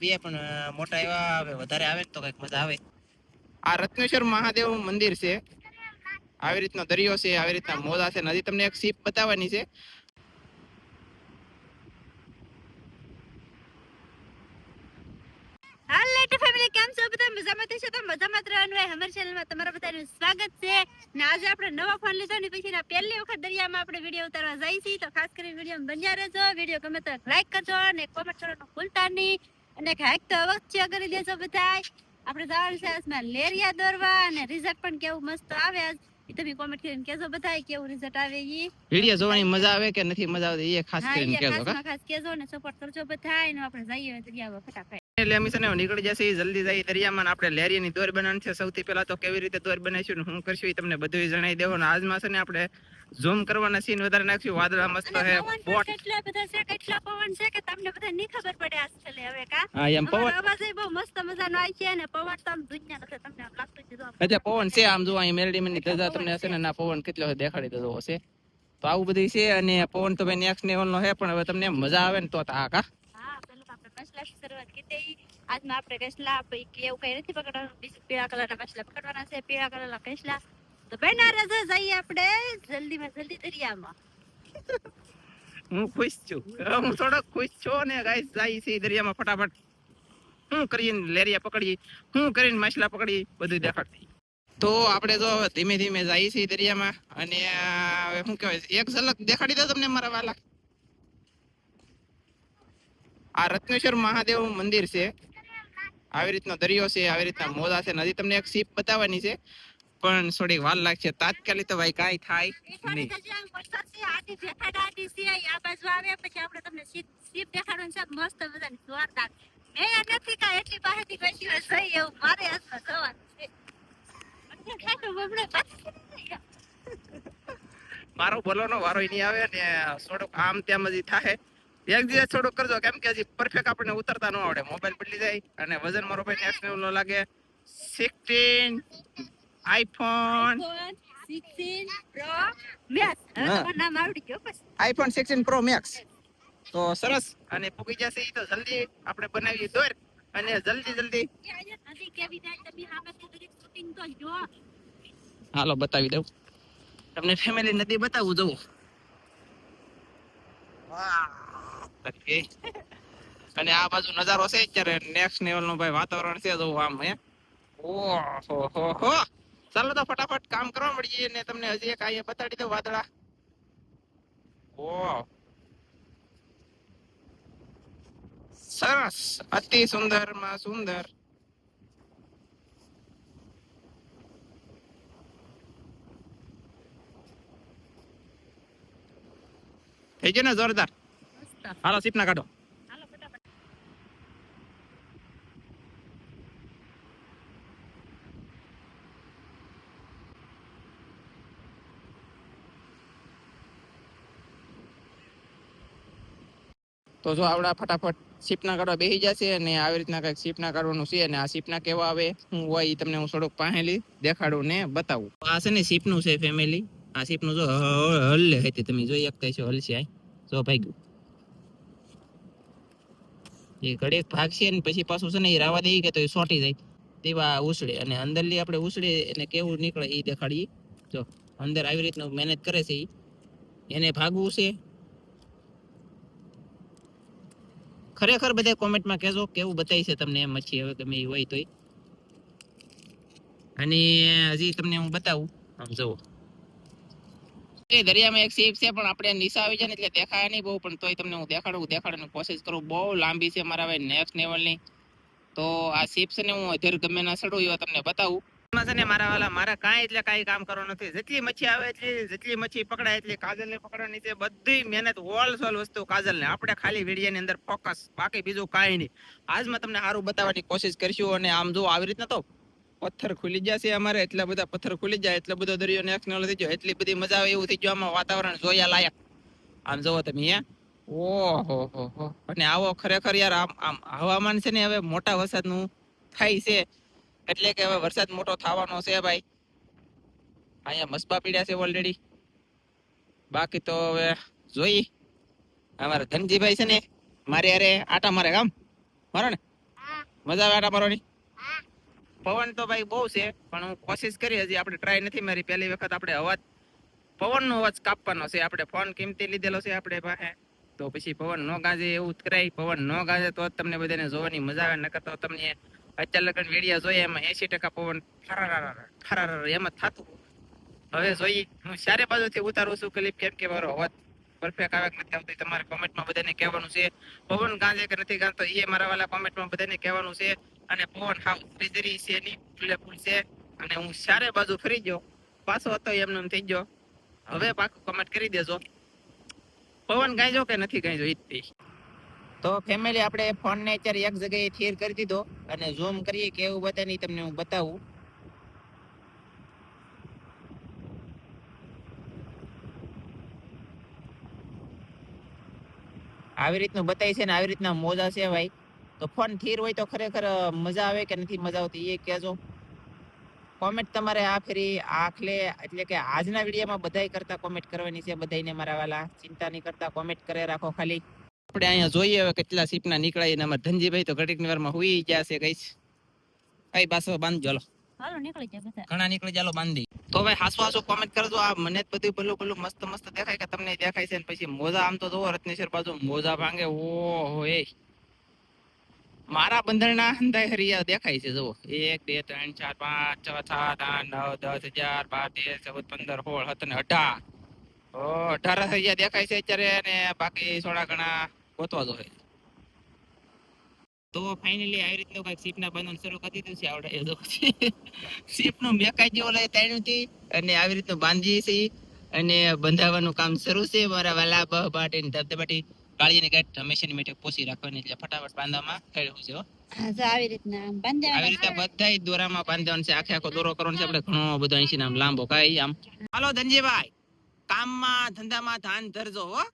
બે પણ મોટા એવા વધારે આવે તો કંઈક મજા આવે. આ રત્નેશ્વર મહાદેવ મંદિર છે. આવી રીતનો દરિયો છે આવી રીતના મોજા છે નદી તમને એક સીપ બતાવવાની છે. મજામાં થશે તો મજામાં રહેવાનું હોય. અમારી ચેનલમાં તમારા બધાનું સ્વાગત છે. ને આજે આપણે નવા ફોન લીધો ને પછી ના પહેલી વખત દરિયામાં આપણે વીડિયો ઉતારવા જઈએ છીએ. તો ખાસ કરીને વીડિયો બન્યા રહેજો. વીડિયો ગમે તો લાઈક કરજો અને કોમેન્ટ કરવાનું ભૂલતા નહીં. અને ખાક તો અવશ્ય કરી દેશો બધાય. આપણે જવાનું છે આજમાં લેરિયા દોરવા અને રિઝલ્ટ પણ કેવું મસ્ત આવે આજ. તમે કોમેન્ટ કરીને કેજો બધાય કેવું રિઝલ્ટ આવે ઈ. વીડિયો જોવાની મજા આવે કે નથી મજા આવતી એ ખાસ કરીને એ કહેજો કા ખાસમાં ખાસ કેજો ને સપોર્ટ કરજો બધાય. ને આપણે જઈએ દરિયા ફટાફટ. એટલે અમે છે ને નીકળી જશે જલ્દી જઈ દરિયામાં આપણે લેરીની દોર બનાવવાની છે. સૌથી પહેલા તો કેવી રીતે દોર બનાવીશું ને કરશું એ તમને બધું જણાવી દેવો. આજમાં છે ને આપણે ઝૂમ કરવાના સીન વધારે નાખશું. વાદળા મસ્ત હે પવન બોટ. કેટલા બધા છે કેટલા પવન છે કે તમને બધા નહીં ખબર પડે આજકાલ હવે કા? હા એમ પવન. અવાજ બહુ મસ્ત મજાનો આવે છે અને પવન તો આમ દુનિયા નથી તમને લાગતું છે એટલે પવન છે આમ જો અહીં મેલડી ની ધજા તમને હશે ને ના પવન કેટલો દેખાડી દેજો હશે. તો આવું બધું છે અને પવન તો ભાઈ નેક્સ્ટ લેવલ નો છે પણ હવે તમને મજા આવે ને તો તો આ કા? તો મસલાથી શરૂઆત કીધી આજમાં આપણે કસલા પૈકી એવું કઈ નથી પકડવાનું. બીજું પીળા કલરના મસલા પકડવાના છે, પીળા કલરના કસલા તો બેના રજા જઈએ આપણે જલ્દીમાં જલ્દી દરિયામાં. હું ખુશ છું. હું થોડો ખુશ છું ને ગાઈસ જાય છે દરિયામાં ફટાફટ. હું કરીને લેરિયા પકડી, હું કરીને માછલા પકડી, બધું દેખાડતી તો આપણે જો ધીમે ધીમે જઈએ છીએ દરિયામાં. અને હવે શું કહેવાય, એક ઝલક દેખાડી દો તમને મારા વાલા. આ રત્નેશ્વર મહાદેવ મંદિર છે. આવી રીતનો દરિયો છે આવી રીતના મોજા છે. નદી તમને એક સીપ બતાવવાની છે. પણ થોડીક વાર લાગશે. તાત્કાલિક તો ભાઈ કાંઈ થાય નહીં. મારે બોલવાનો વારો નહીં આવે ને થોડોક આમ તેમ હજી થાય. એક દિવસ થોડુંક કરજો. કેમ કે હજી પરફેક્ટ આપણને ઉતરતા ન આવડે. મોબાઈલ બદલી જાય અને વજન મારો ભાઈ નેક્સ્ટ લેવલ નો લાગે. 16 આઈફોન 16 પ્રો મેક્સ. તમારું નામ આવડી ગયો પછી આઈફોન 16 પ્રો મેક્સ તો સરસ. અને પૂગી જશે તો જલ્દી આપણે બનાવીએ દોર. અને જલ્દી જલ્દી. હાલો બતાવી દઉં. તમને ફેમિલી નદી બતાવું જવું અને આ બાજુ નજારો છે અત્યારે નેક્સ્ટ લેવલનું ભાઈ વાતાવરણ છે જો આમ, હે? ઓ હો હો ચાલો તો ફટાફટ કામ કરવા મળીએ ને તમને હજી એક આયે બતાડી દઉં વાદળા. ઓ. સરસ. અતિ સુંદરમાં સુંદર. થઈ ગયો ને, જોરદાર? હાલો સીપ ના કાઢો તો જો આવડા ફટાફટ સીપના કાઢવા બેસી જશે અને આવી રીતના કંઈક સીપના કાઢવાનું છે અને આ સીપના કેવા આવે હું હોય એ તમને હું થોડુંક પાહેલી દેખાડું ને બતાવું. આ છે ને સીપનું છે ફેમિલી આ સીપનું જો હલ્લે હતી તમે જોઈ શકતા છો હલશે આય. જો ભાગ્યું એ ઘડીક ભાગશે ને પછી પાછું છે ને એ રાવા દે કે તો એ સોટી જાય. તેવા ઉછળે અને અંદરલી આપણે ઉછળે અને કેવું નીકળે એ દેખાડીએ જો, અંદર આવી રીતનું મહેનત કરે છે એને ભાગવું છે. ખરેખર બધા કોમેન્ટમાં કહેજો કેવું બતાવી છે તમને એમ મચ્છી હવે ગમે એ હોય તોય. અને હજી તમને હું બતાવું. આમ જુઓ. એ દરિયામાં એક શિપ છે, પણ આપણે નિશા આવી જાય ને એટલે દેખાય નહીં બહુ, પણ તોય તમને હું દેખાડું દેખાડવાની કોશિશ કરું. બહુ લાંબી છે મારા ભાઈ નેક્સ્ટ લેવલની તો આ શિપ છે ને હું અધેર ગમે ના સડું એવા તમને બતાવું. છે ને મારા વાલા, મારા કાંઈ એટલે કાંઈ કામ કરવાનું નથી. જેટલી મચ્છી આવે એટલી, જેટલી મચ્છી પકડાય એટલી કાજલ ને પકડવાની છે. બધી મહેનત હોલ સોલ વસ્તુ કાજલ ને આપણે ખાલી વિડીયાની અંદર ફોકસ બાકી બીજું કાંઈ નહીં. આજમાં તમને સારું બતાવવાની કોશિશ કરશું અને આમ જો આવી રીતના તો પથ્થર ખુલી જશે અમારે એટલા બધા પથ્થર ખુલી જાય એટલો બધો દરિયો લેવલ થઈ ગયો એટલી બધી મજા આવે એવું થઈ ગયું આમાં વાતાવરણ જોયા લાયક. આમ જોવો તમે હે? ઓહો હો હો. અને આવો ખરેખર યાર આમ આમ હવામાન છે ને હવે મોટા વરસાદનું થાય છે એટલે કે હવે વરસાદ મોટો થવાનો છે ભાઈ. અહીંયા મસબા પીડ્યા છે ઓલરેડી બાકી તો હવે જોઈ અમારા ધનજીભાઈ છે ને મારે અરે આટા મારે કામ મારો ને? મજા આવે આટા મારવાની? પવન તો ભાઈ બહુ છે, પણ હું કોશિશ કરી હજી આપણે ટ્રાય નથી મારી. પહેલી વખત આપણે અવાજ, પવનનો અવાજ કાપવાનો છે. આપણે ફોન કિંમતી લીધેલો છે આપણે પાસે. તો પછી પવન ન ગાજે એવું કરાય. પવન ન ગાજે તો તમને બધાને જોવાની મજા આવે. નકર તો તમને લગન વીડિયો જોઈએ, એમાં એસી ટકા પવન ખરારા એમ જ થતું. હવે જોઈએ. હું ચારે બાજુથી ઉતારું છું ક્લિપ કેમ કે મારો અવાજ પરફેક્ટ આવે કે નથી આવતી તમારે કોમેન્ટમાં બધાને કહેવાનું છે. પવન ગાંજે કે નથી ગાતો એ મારા વાલા કોમેન્ટમાં બધાને કહેવાનું છે. અને પવન હાવ ફ્રીજરી છે નહીં ફૂલે ફૂલ છે. અને હું ચારે બાજુ ફરી ગયો. પાછો હતો એમને એમ થઈ ગયો. હવે પાકું કમેન્ટ કરી દેજો. પવન ગાયજો કે નથી ગાયજો ઈ જ તો. ફેમિલી આપણે ફોન ને અત્યારે એક જગ્યાએ ઠેર કરી દીધો. અને ઝૂમ કરીએ કે એવું બતાવી નહીં તમને હું બતાવું. આવી રીતનું બતાવી છે ને આવી રીતના મોજા છે ભાઈ. તો ફોન થીર હોય તો ખરેખર મજા આવે કે નથી મજા આવતી? એ કહેજો. કોમેન્ટ તમારે આ ફેરી આખલે એટલે કે આજના વિડીયોમાં બધાય કરતા કોમેન્ટ કરવાની છે બધાયને મારા વાલા. ચિંતા નહીં કરતા કોમેન્ટ કરે રાખો ખાલી. આપણે અહીંયા જોઈએ હવે કેટલા સીપના નીકળાય ને અમારા ધનજીભાઈ તો ઘડીક વારમાં હુઈ ગયા છે ગઈશ કઈ પાછો બાંધજો હાલો હાલો નીકળી જાય બધા. ઘણા નીકળી ચાલો બાંધી. તો ભાઈ હાસુ હાસુ કોમેન્ટ કરજો આ મને જ બધું ભલું પેલું મસ્ત મસ્ત દેખાય કે તમને દેખાય છે ને પછી મોજા આમ તો જોવો રત્નેશ્વર બાજુ મોજા ભાંગે ઓહો એ. મારા બંધણના હંધાય હરિયા દેખાય છે, જુઓ. એક, બે, ત્રણ, ચાર, પાંચ, છ, સાત, આઠ, નવ, દસ, અગિયાર, બાર, તેર, ચૌદ, પંદર, સોળ, સત્તર ને અઢાર. અઢાર હરિયા દેખાય છે અત્યારે અને બાકી થોડા ઘણા ગોતવા જોઈએ તો ફાઇનલી આવી રીતનું કંઈક સીપના બંધન શરૂ કરી દીધું છે, આવડે જો સીપનું મેકાઈ જેવો લઈ તાણ્યું હતી અને આવી રીતનું બાંધી છે. અને બંધાવવાનું કામ શરૂ છે. મારા વાલા બહ બાટી ને ધબધબાટી કાળીની ગાંઠ હંમેશાની માટે પોસી રાખવાની એટલે ફટાફટ બાંધવામાં કર્યું છે હો. હા જો આવી રીતના બાંધ્યા આવી રીતે બધાય દોરામાં બાંધવાનું છે. આખે આખો દોરો કરવાનો છે આપણે. ઘણો બધો અહીંથી આમ લાંબો કાંઈ આમ. હાલો ધનજીભાઈ કામમાં ધંધામાં ધ્યાન ધરજો હો.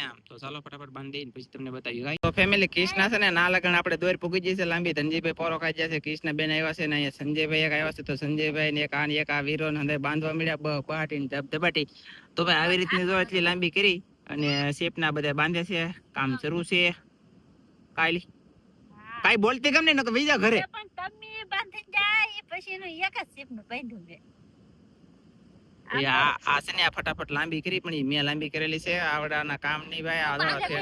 એમ. તો ચાલો ફટાફટ બાંધી દઈને પછી તમને બતાવ્યું તો ફેમિલી કૃષ્ણ છે ને ના લગન આપણે દોર પૂગી જશે લાંબી. ધનજીભાઈ પોરો ખાઈ જશે કૃષ્ણ બેન આવ્યા છે ને અહીંયા સંજયભાઈ એક આવ્યા છે. તો સંજયભાઈ ને એક આ એક આ વીરો ને બાંધવા મળ્યા. બહાટી ને ધબધબાટી તો ભાઈ આવી રીતની જો એટલી લાંબી કરી. અને શેપના બધા બાંધે છે. કામ શરૂ છે. કાલી કાઈ બોલતી કેમ નહીં નકર બીજા ઘરે. પણ તમે બાંધી જાય પછી એનું એક જ સીપનું બાંધ્યું છે. આ છે ને ફટાફટ લાંબી કરી પણ મેં લાંબી કરેલી છે. આવડાના કામ નહીં ભાઈ આવડા છે.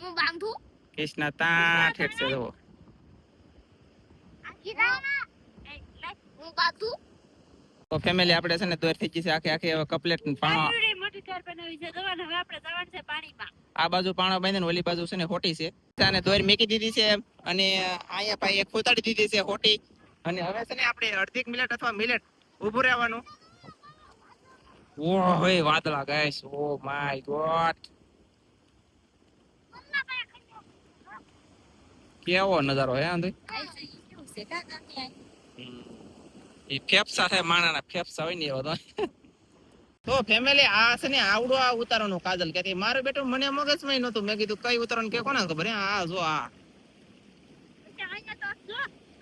હું બાંધું. કૃષ્ણ તાં ઠેઠ છે જુઓ. હું બાંધું. તો ફેમિલી આપણે છે ને દોર થઈ ગઈ છે. આખે આખી કપલેટ પાણો આટલી બનાવી છે જવાનું હવે આપણે જવાનું છે પાણીમાં. આ બાજુ પાણો બાંધીને ઓલી બાજુ છે ને હોટી છે. અને દોર મેકી દીધી છે અને અહીંયા ભાઈ એક ખોતાડી દીધી છે હોટી. અને હવે છે ને આપણે અડધી મિનિટ અથવા મિનિટ ઊભું રહેવાનું. ઓ હોય વાદળા ગાઈસ ઓ માય ગોડ કેવો નજારો હે આંધો છે? એ ફેફસા થાય માણાના ફેફસા હોય ને એવો તો. તો ફેમિલી આ છે ને આવડો આ ઉતારવાનું કાજલ કે મારું બેટો મને મગજમાં નતું મેં કીધું કઈ ઉતારવાનું કે કોને ખબર હે? આ જો આ.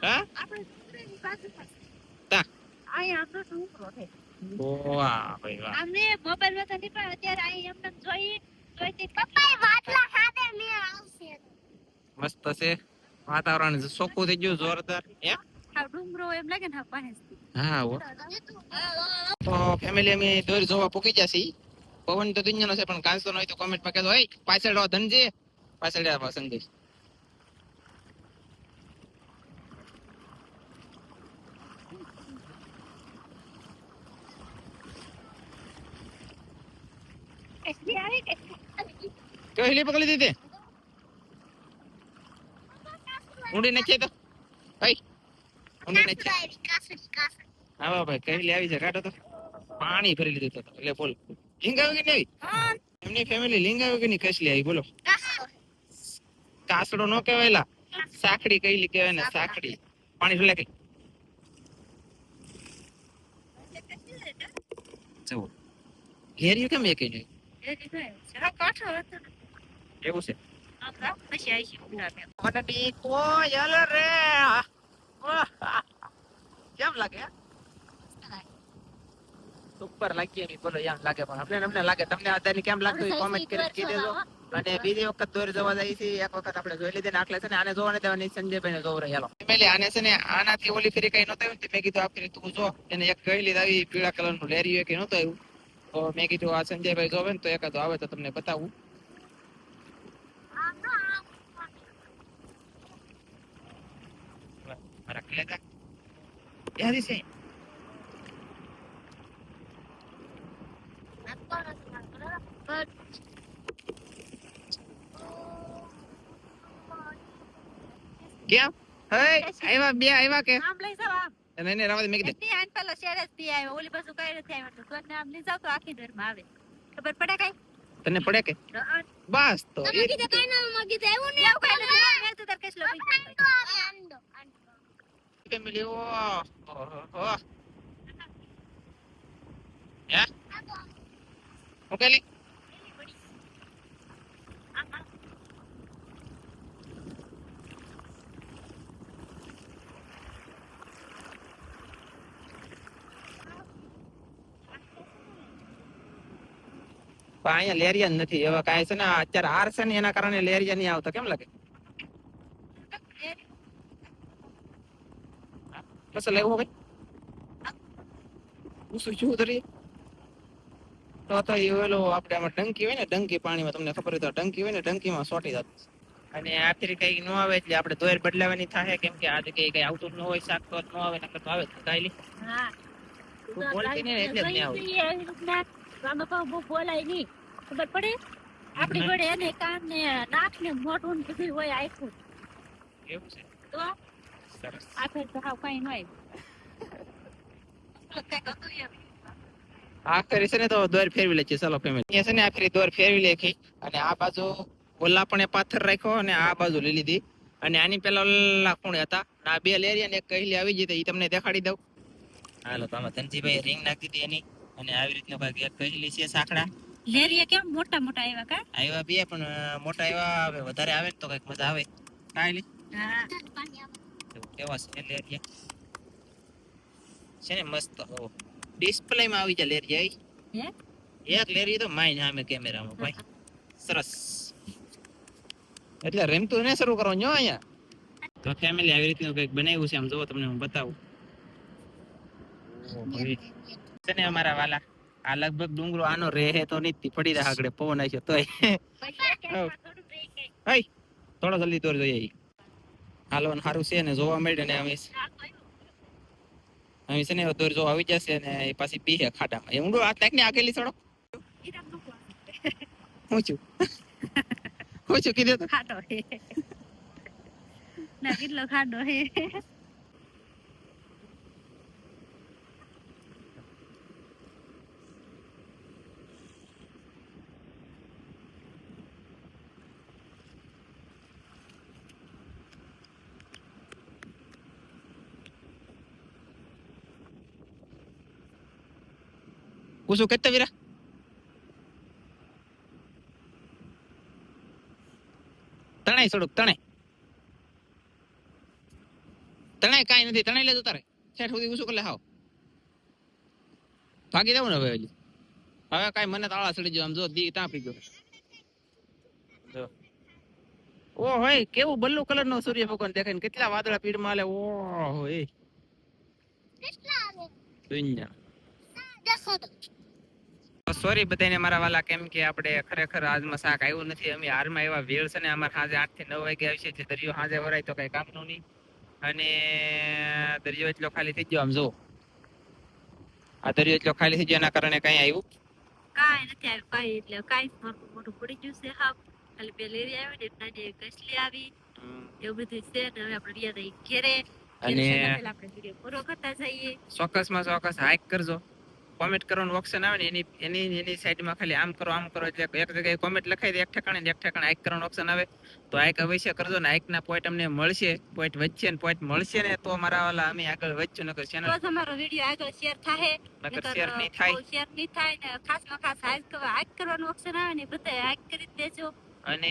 હા. તા. અહીંયા છે. વાહ ભાઈ વાહ. અમને પણ અત્યારે અહીં એમને જોઈ જોઈતી પપ્પાએ વાટલા સાથે મેં આવશે. મસ્ત છે. વાતાવરણ ચોખ્ખું થઈ ગયું જોરદાર. હે? ડુંગરો એમ લાગે ને પાસે હા તો ફેમિલી અમે દોર જોવા પૂકી જશે પવન તો દુનિયાનો છે પણ કાંસો હોય તો કોમેન્ટમાં કહેજો પાછળ રહો ધનજી. પાછળ રહો સંદેશ હિલી પકડી દીધી? ઊંડી નથી તો ભાઈ ઊંડી નથી હા ભાઈ કહેલી આવી છે કાઢો તો. પાણી ભરી લીધું તો, એટલે બોલ. લિંગ આવી કે આવી એમની ફેમિલી લિંગ આવી નહીં? કસલી આવી, બોલો. કાસડો નો કહેવાયલા. સાખડી કઈલી કહેવાય ને? સાખડી. પાણી ભલે કઈ કેમ એક કેમ લાગે? સુપર લાગી એમ બોલો એમ લાગે પણ. આપણે અમને લાગે તમને આધારની કેમ લાગતું કોમેન્ટ કરી કહી દેજો અને બીજી વખત દોરી જોવા જાય છે એક વખત આપણે જોઈ લીધી ને આટલે છે ને આને જોવા નથી દેવાની સંજયભાઈ ને જોવું હેલો. ફેમિલી આને છે ને આનાથી ઓલી ફેરી કઈ નતો આવ્યું મેં કીધું આ ફેરી તું જો. એને એક કહી લીધા આવી પીળા કલરનું લેરિયું કે નતો આવ્યું. તો મેં કીધું આ સંજયભાઈ જોવે ને તો એકાદો આવે તો તમને બતાવું. મારા કલેજા યાદી છે કેમ હે આવ્યા બે આવ્યા કે આમ લઈ જાવ આમ એને એને રાવા દે મેં કીધું આન પેલો શેરે જ પી આવ્યો ઓલી પાછું કઈ નથી આવ્યો તો સ્વર્ણ આમ લઈ જાવ તો આખી દરમાં આવે ખબર પડે કઈ તને પડે કે બસ તો એ કીધું કઈ ના મગી તો એવું નહીં એવું કઈ નથી મેં તો તાર કેટલો ફેમિલી ઓ ઓહો હે મૂકેલી અહીંયા લેરિયા નથી. એવા કાંઈ છે ને અત્યારે હાર છે ને, એના કારણે લેરિયા નહીં આવતા. કેમ લાગે? બસ લેવું હવે હું શું છું તો તો એ ઓલો આપણે આમાં ટંકી હોય ને ટંકી પાણીમાં તમને ખબર હોય તો ટંકી હોય ને ટંકીમાં સોટી જતું અને આખરી કઈ ન આવે એટલે આપણે દોર બદલાવાની થાય કેમ કે આ જગ્યાએ કઈ આવતું ન હોય શાક તો ન આવે નકર તો આવે જ હા. તું બોલતી નહીં એટલે જ નહીં આવે. બહુ બોલાય નહીં. ખબર પડે? આપણી જોડે એને કાન ને નાક ને મોઢું ને બધું હોય આખું એવું છે? તો? સરસ. આખે તો હાવ કઈ નહીં આ કરી છે ને તો દોર ફેરવી લે છે ચાલો ફેમિલી છે ને આ ફેરી દોર ફેરવી લેખી અને આ બાજુ ઓલા પણ એ પાથર રાખ્યો અને આ બાજુ લઈ લીધી. અને આની પેલા ઓલા ખૂણે હતા આ બે લેરિયા ને એક કહેલી આવી જતી એ તમને દેખાડી દઉં. હાલો તો આમાં ધનજીભાઈ રિંગ નાખી દીધી એની અને આવી રીતનું કાંઈક એક કહેલી છે સાંકડા. લેરિયા કેમ મોટા મોટા આવ્યા કા? આવ્યા બે પણ મોટા આવ્યા હવે વધારે આવે તો કંઈક મજા આવે. કાયલી? હા. કેવા છે લેરિયા છે ને મસ્ત ડિસ્પ્લે માં આવી જાય. લેરિયા હે? એક લેરી તો માઇન સામે કેમેરામાં ભાઈ. સરસ. એટલે રેમતું ને શરૂ કરો જો અહીંયા. તો ફેમિલી આવી રીતનું કંઈક બનાવ્યું છે આમ જોવો તમને હું બતાવું. છે ને અમારા વાલા. આ લગભગ ડુંગરો આનો રહે તો નહીં પડી રહ્યા આગળ પવન આવશે તોય. હઈ થોડો જલ્દી દોર જોઈએ હાલો ને સારું છે ને જોવા મળે ને અમે અમે છે ને દોરજો આવી જશે ને એ પાછી પીહે ખાડામાં. એ ઊંડો હાથ નાખ ને આગેલી સડો હું છું? હું છું કીધું તો? ખાટો હે. ના, કેટલો ખાડો હે. કુસુ કેટલા વીરા તણાઈ થોડુંક તણાઈ તણાઈ કાંઈ નથી તણાઈ લેજો તારે છેઠ સુધી કુસુ કરે હાવ ભાગી દેવું ને હવે હજી હવે કાંઈ મને તાળા ચડી ગયો આમ જો દી ત્યાં પી ગયો જો ઓ હોય કેવું બલ્લુ કલર નો સૂર્ય ભગવાન દેખાય ને કેટલા વાદળા પીડમાં આલે ઓહો એ દુનિયા સોરી બધાને મારા વાલા કેમ કે આપણે ખરેખર આજમાં શાક આવ્યું નથી. અમે હારમાં એવા વેળ છે ને અમારે સાંજે આઠથી નવ વાગે આવશે જે દરિયો સાંજે વરાય તો કઈ કામનું નહીં. અને દરિયો એટલો ખાલી થઈ ગયો આમ જો આ દરિયો એટલો ખાલી થઈ ગયો એના કારણે કઈ આવ્યું કાંઈ નથી આવ્યું કાંઈ એટલે કાંઈ મોટું મોટું પડી ગયું છે હા ખાલી બે લેરી આવી ને નાની કસલી આવી. એવું બધું છે ને હવે આપણે રહ્યા ઘેરે. અને આપણે વીડિયો પૂરો કરતા જઈએ. ચોક્કસમાં ચોક્કસ હાઈક કરજો. કોમેન્ટ કરવાનું ઓપ્શન આવે ને એની એની એની સાઈડમાં ખાલી આમ કરો આમ કરો. એટલે એક જગ્યાએ કોમેન્ટ લખાઈ દે એક ઠેકાણે ને એક ઠેકાણે આઈક કરવાનું ઓપ્શન આવે. તો આઈક અવશ્ય કરજો ને આઈકના પોઈન્ટ અમને મળશે. પોઈન્ટ વચ્ચે ને પોઈન્ટ મળશે ને તો મારા વાલા અમે આગળ વધશું નકર ચેનલ તો તમારો વીડિયો આગળ શેર થાય નકર શેર નહીં થાય. શેર નહીં થાય ને ખાસમાં ખાસ આઈક કરવા કરવાનું ઓપ્શન આવે ને બધા આઈક કરી દેજો. અને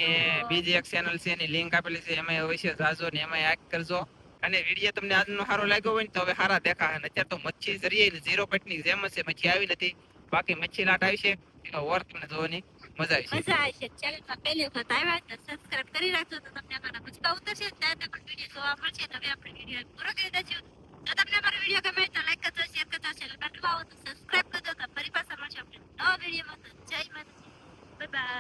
બીજી એક ચેનલ છે એની લિંક આપેલી છે એમાં અવશ્ય જાજો ને એમાં આઈક કરજો. અને વીડિયો તમને આજનો સારો લાગ્યો હોય ને તો હવે સારા દેખા અને અત્યારે તો મચ્છી જરીએ ઝીરો પેટની જેમ છે, મચ્છી આવી નથી. બાકી મચ્છી લાટ આવી છે. એનો ઓર તમને જોવાની મજા આવશે મજા આવશે ચેનલમાં પહેલી વખત આવ્યા તો સબસ્ક્રાઇબ કરી રાખજો તો તમને અમારા ભૂચકા ઉતરશે. ત્યારે પણ વીડિયો જોવા મળશે. હવે આપણે વીડિયો પૂરો કરી દઈશું. જો તમને અમારો વીડિયો ગમે તો લાઈક કરજો શેર કરજો ચેનલમાં નવા હો તો સબસ્ક્રાઇબ કરજો. તો ફરી પાછા મળશે આપણે નવા વિડીયોમાં તો જય માતાજી. Bye bye